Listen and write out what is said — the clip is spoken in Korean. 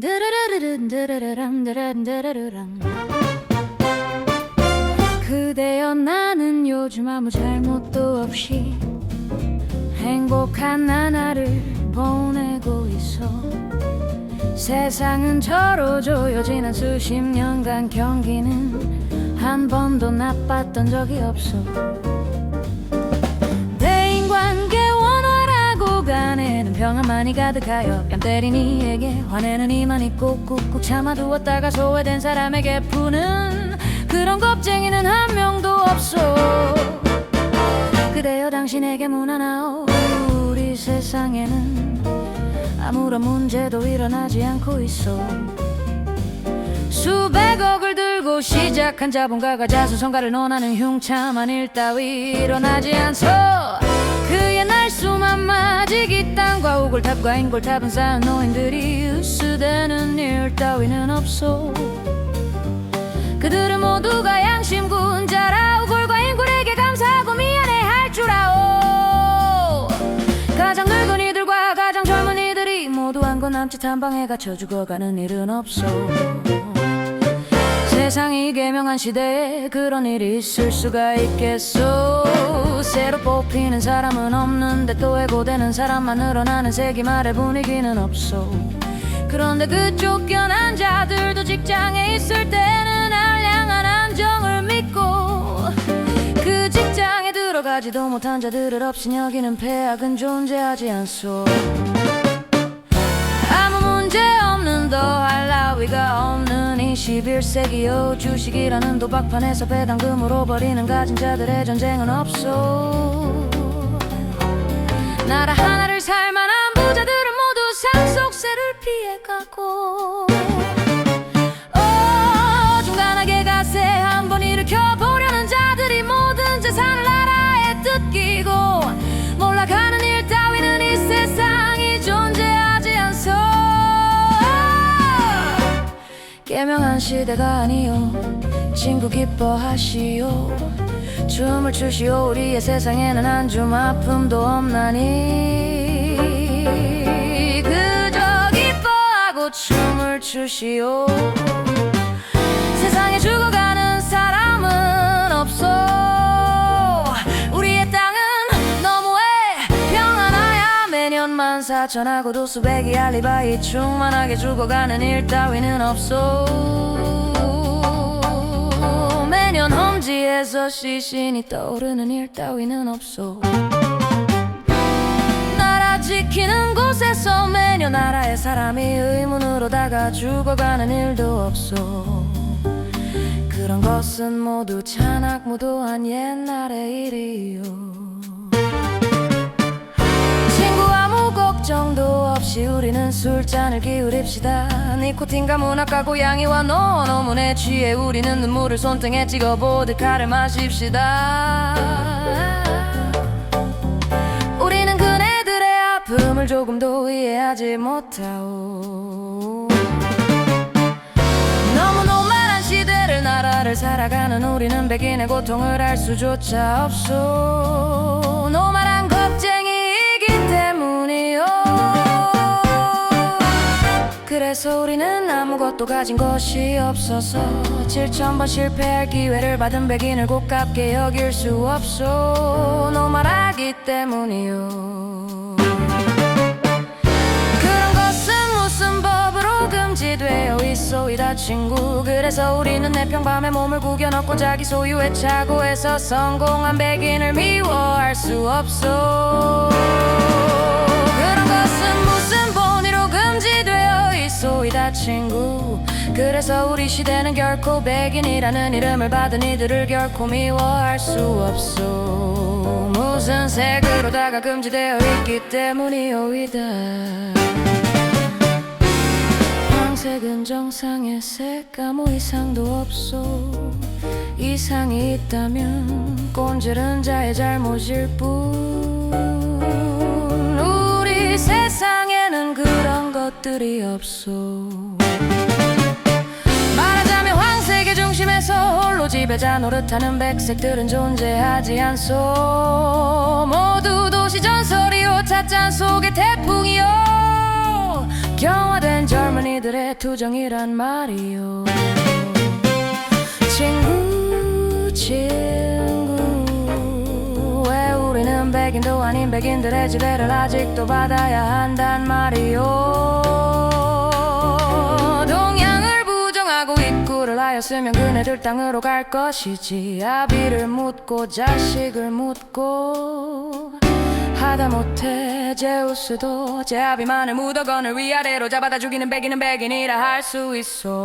드르르르르 드르르람 드르르르르람 그대여 나는 요즘 아무 잘못도 없이 행복한 나날을 보내고 있어. 세상은 저로 조여지는 수십 년간 경기는 한 번도 나빴던 적이 없어 평안만이 가득하여 뺨 때린 이에게 화내는 이만이 꾹꾹꾹 참아두었다가 소외된 사람에게 푸는 그런 겁쟁이는 한 명도 없어. 그대여 당신에게 문하나오. 우리 세상에는 아무런 문제도 일어나지 않고 있어. 수백억을 들고 시작한 자본가가 자수성가를 논하는 흉참한 일 따위 일어나지 않소 마직 이 땅과 우골탑과 인골탑은 쌓은 노인들이 으스대는 일 따위는 없소. 그들은 모두가 양심군 자라 우골과 인골에게 감사하고 미안해 할 줄 아오. 가장 늙은 이들과 가장 젊은 이들이 모두 한곳 남짓 한 방에 갇혀 죽어가는 일은 없어 세상이 개명한 시대에 그런 일이 있을 수가 있겠소. 새로 뽑히는 사람은 없는데 또 해고되는 사람만 늘어나는 세기 말의 분위기는 없소. 그런데 그 쫓겨난 자들도 직장에 있을 때는 알량한 안정을 믿고 그 직장에 들어가지도 못한 자들을 없인 여기는 폐악은 존재하지 않소. 아무 문제 없는 더 할 나위가 없는 21세기요 주식이라는 도박판에서 배당금으로 벌이는 가진 자들의 전쟁은 없소. 나라 하나를 살만한 부자들은 모두 상속세를 피해가고. 어, 중간하게 가세 한번 일으켜 보려는 자들이 모든 재산을 나라에 뜯기고 개명한 시대가 아니요 친구 기뻐하시오. 춤을 추시오. 우리의 세상에는 한 줌 아픔도 없나니. 그저 기뻐하고 춤을 추시오 사천하고도 수백이 알리바이 충만하게 죽어가는 일 따위는 없어 매년 험지에서 시신이 떠오르는 일 따위는 없어 나라 지키는 곳에서 매년 나라의 사람이 의문으로 다가 죽어가는 일도 없어 그런 것은 모두 찬악 무도한 옛날의 일이요 술잔을 기울입시다. 니코틴과 문학과 고양이와 노노문에 취해. 우리는 눈물을 손등에 찍어 보드카를 마십시다. 우리는 그네들의 아픔을 조금도 이해하지 못하오. 너무 노말한 시대를 나라를 살아가는 우리는 백인의 고통을 알 수조차 없소. 노말 그래서 우리는 아무것도 가진 것이 없어서 7천번 실패할 기회를 받은 백인을 고깝게 여길 수 없소 노말하기 때문이요. 그런 것은 무슨 법으로 금지되어 있소이다 친구. 그래서 우리는 내 평밤에 몸을 구겨 넣고 자기 소유의 차고에서 성공한 백인을 미워할 수 없소 그런 것은 친구. 그래서 우리 시대는 결코 백인이라는 이름을 받은 이들을 결코 미워할 수 없소. 무슨 색으로다가 금지되어 있기 때문이오이다 황색은 정상의 색 아무 이상도 없소. 이상이 있다면 꼰질은 자의 잘못일 뿐 세상에는 그런 것들이 없소 말하자면 황색의 중심에서 홀로 지배자 노릇하는 백색들은 존재하지 않소. 모두 도시 전설이요 찻잔 속의 태풍이요. 경화된 젊은이들 아이들의 투정이란 말이요. 친구 친 백인도 아닌 백인들의 지배를 아직도 받아야 한단 말이요 동양을 부정하고 입구를 하였으면 그네들 땅으로 갈 것이지. 아비를 묻고 자식을 묻고 하다못해 제우스도 제 아비만을 묻어건을 위아래로 잡아다 죽이는 백인은 백인이라 할 수 있어